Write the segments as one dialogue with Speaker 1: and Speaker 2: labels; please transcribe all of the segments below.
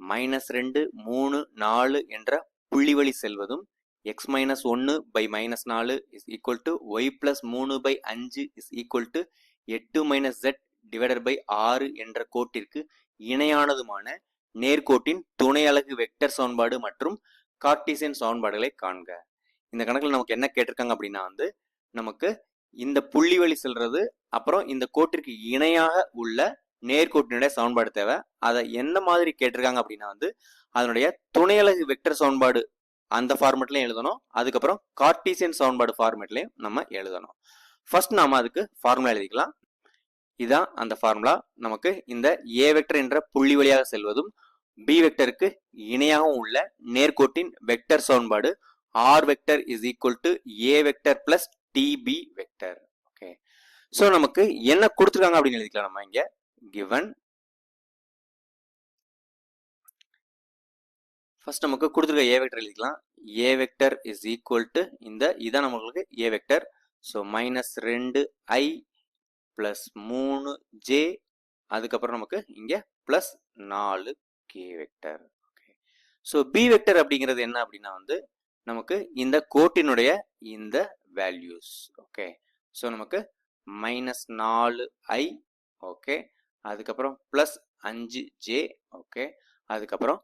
Speaker 1: Minus ரெண்டு மூணு நாலு என்ற புள்ளி வழி செல்வதும் எக்ஸ் மைனஸ் ஒன்று பை மைனஸ் நாலு is equal to y plus மூணு பை அஞ்சு இஸ் ஈக்குவல் டு எட்டு மைனஸ் ஜெட் டிவைடட் பை ஆறு என்ற கோட்டிற்கு இணையானதுமான நேர்கோட்டின் துணை அலகு வெக்டர் சமன்பாடு மற்றும் கார்டீசியன் சமன்பாடுகளை காண்க. இந்த கணக்கில் நமக்கு என்ன கேட்டிருக்காங்க அப்படின்னா வந்து நமக்கு இந்த புள்ளி வழி செல்றது அப்புறம் இந்த கோட்டிற்கு இணையாக உள்ள நேர்கோட்டினுடைய சமன்பாடு தேவை. அதை எந்த மாதிரி கேட்டிருக்காங்க அப்படின்னா வந்து அதனுடைய துணையலகு வெக்டர் சமன்பாடு அந்த ஃபார்மேட்லையும் எழுதணும். அதுக்கப்புறம் கார்டீசியன் சமன்பாடு ஃபார்மெட்லையும் நம்ம எழுதணும். ஃபர்ஸ்ட் நாம அதுக்கு ஃபார்முலா எழுதிக்கலாம். இதான் அந்த ஃபார்முலா நமக்கு இந்த ஏ வெக்டர் என்ற புள்ளி வழியாக செல்வதும் பி வெக்டருக்கு இணையாகவும் உள்ள நேர்கோட்டின் வெக்டர் சமன்பாடு r vector is equal to a vector plus t b vector okay so நமக்கு என்ன கொடுத்துருக்காங்க அப்படின்னு எழுதிக்கலாம் நம்ம இங்கே. கிவன் ஃபர்ஸ்ட் நமக்கு கொடுத்துருக்க ஏ வெக்டர் எழுதிக்கலாம். A vector is equal to இந்த இதான் நம்மளுக்கு ஏ வெக்டர் ஸோ மைனஸ் ரெண்டு ஐ ப்ளஸ் மூணு ஜே அதுக்கப்புறம் நமக்கு இங்கே ப்ளஸ் நாலு k vector okay so b vector அப்படிங்கிறது என்ன அப்படின்னா வந்து நமக்கு இந்த கோட்டினுடைய இந்த வேல்யூஸ் ஓகே ஸோ நமக்கு மைனஸ் நாலு ஐ ஓகே அதுக்கப்புறம் ப்ளஸ் அஞ்சு ஜே ஓகே அதுக்கப்புறம்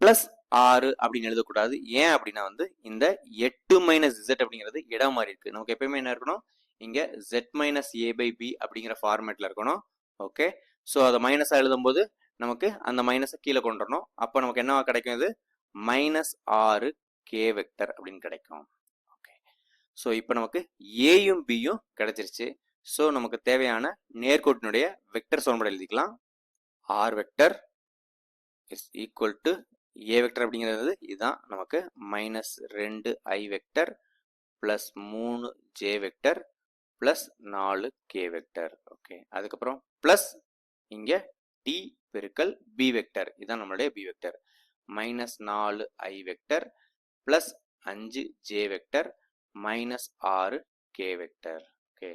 Speaker 1: ப்ளஸ் ஆறு அப்படின்னு எழுதக்கூடாது. ஏன் அப்படின்னா வந்து இந்த எட்டு மைனஸ் இசட் அப்படிங்கிறது இடம் மாறி இருக்கு. நமக்கு எப்பயுமே என்ன இருக்கணும்? இங்க z minus a by b அப்படிங்கிற ஃபார்மேட்ல இருக்கணும் ஓகே ஸோ அதை மைனஸாக எழுதும்போது நமக்கு அந்த மைனஸை கீழே கொண்டு வரணும். அப்போ நமக்கு என்ன கிடைக்கும் இது? மைனஸ் ஆறு கே வெக்டர் அப்படின்னு கிடைக்கும் ஓகே ஸோ இப்போ நமக்கு ஏயும் பியும் கிடைச்சிருச்சு. ஸோ நமக்கு தேவையான நேர்கோட்டினுடைய வெக்டர் சமன்பாடு எழுதிக்கலாம். R vector is equal to a vector அப்படிங்கிறது. இதுதான் நமக்கு மைனஸ் ரெண்டு ஐ வெக்டர் ப்ளஸ் மூணு ஜே வெக்டர் ப்ளஸ் நாலு கே வெக்டர் ஓகே அதுக்கப்புறம் ப்ளஸ் இங்கே டி பெருக்கல் பி வெக்டர் இதுதான் நம்மளுடைய பி வெக்டர் மைனஸ் நாலு ஐ வெக்டர் ப்ளஸ் அஞ்சு ஜே வெக்டர் மைனஸ் ஆறு கே வெக்டர் ஓகே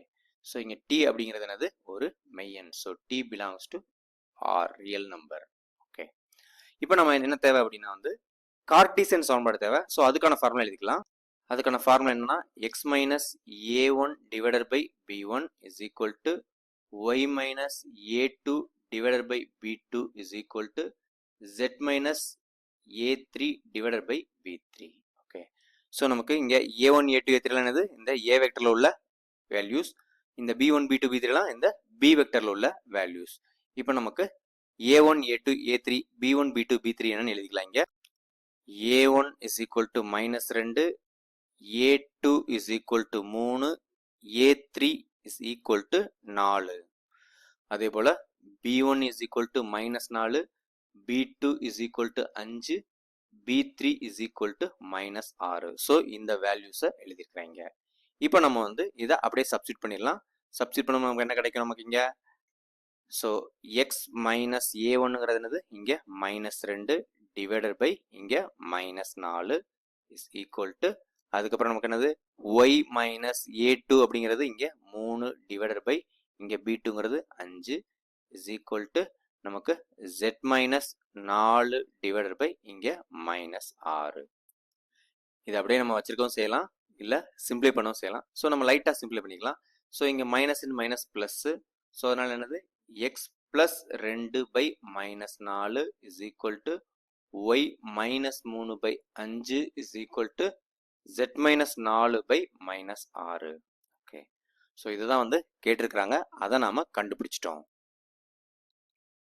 Speaker 1: ஸோ இங்கே டி அப்படிங்கிறது என்னது? ஒரு மெய்யன் so t belongs to r real number okay இப்போ நம்ம என்ன தேவை அப்படின்னா வந்து கார்டீசியன் சமன்பாடு தேவை. ஸோ அதுக்கான ஃபார்முலா எழுதிக்கலாம். அதுக்கான ஃபார்முலா என்னன்னா x minus a one divided by b one is equal to y minus a two divided by b two is equal to z minus a three divided by b three okay so நமக்கு இங்கே ஏ one ஏ two ஏ த்ரீலாம் என்னது? இந்த ஏ வெக்டரில் உள்ள values இந்த b one b two b த்ரீலாம் இந்த B வெக்டரில் உள்ள values இப்போ நமக்கு a one a two a three b one b two b three என்னன்னு எழுதிக்கலாம் இங்கே. A one is equal to minus ரெண்டு a two is equal to மூணு a three is equal to நாலு அதே போல் b one is equal to minus நாலு b two is equal to அஞ்சு b three is equal to minus ஆறு so இந்த வேல்யூஸை எழுதியிருக்கிறாங்க இப்போ நம்ம வந்து இதை அப்படியே சப்ஸ்டியூட் பண்ணிடலாம். சப்ஸ்டியூட் பண்ண நமக்கு என்ன கிடைக்கும் நமக்கு இங்கே? ஸோ எக்ஸ் மைனஸ் ஏ ஒன்னுங்கிறது என்னது? இங்கே மைனஸ் ரெண்டு டிவைடட் பை இங்கே மைனஸ் நாலு இஸ் ஈக்குவல் டு அதுக்கப்புறம் நமக்கு என்னது? ஒய் மைனஸ் ஏ டூ அப்படிங்கிறது இங்கே மூணு டிவைடட் பை இங்கே பி டூங்கிறது அஞ்சு இஸ் ஈக்குவல் டு நமக்கு ஜெட் மைனஸ் நாலு டிவைடட் பை இங்கே மைனஸ் ஆறு. இது அப்படியே நம்ம வச்சிருக்கோம் செய்யலாம். இல்லை சிம்பிளை பண்ணவும் செய்யலாம். ஸோ நம்ம லைட்டாக சிம்பிளை பண்ணிக்கலாம். ஸோ இங்கே minus in minus plus so அதனால் என்னது? எக்ஸ் ப்ளஸ் ரெண்டு பை மைனஸ் நாலு is equal to y minus மூணு பை அஞ்சு is equal to z minus நாலு பை மைனஸ் ஆறு. ஓகே ஸோ இதுதான் வந்து கேட்டிருக்கிறாங்க. அதை நாம் கண்டுபிடிச்சிட்டோம்.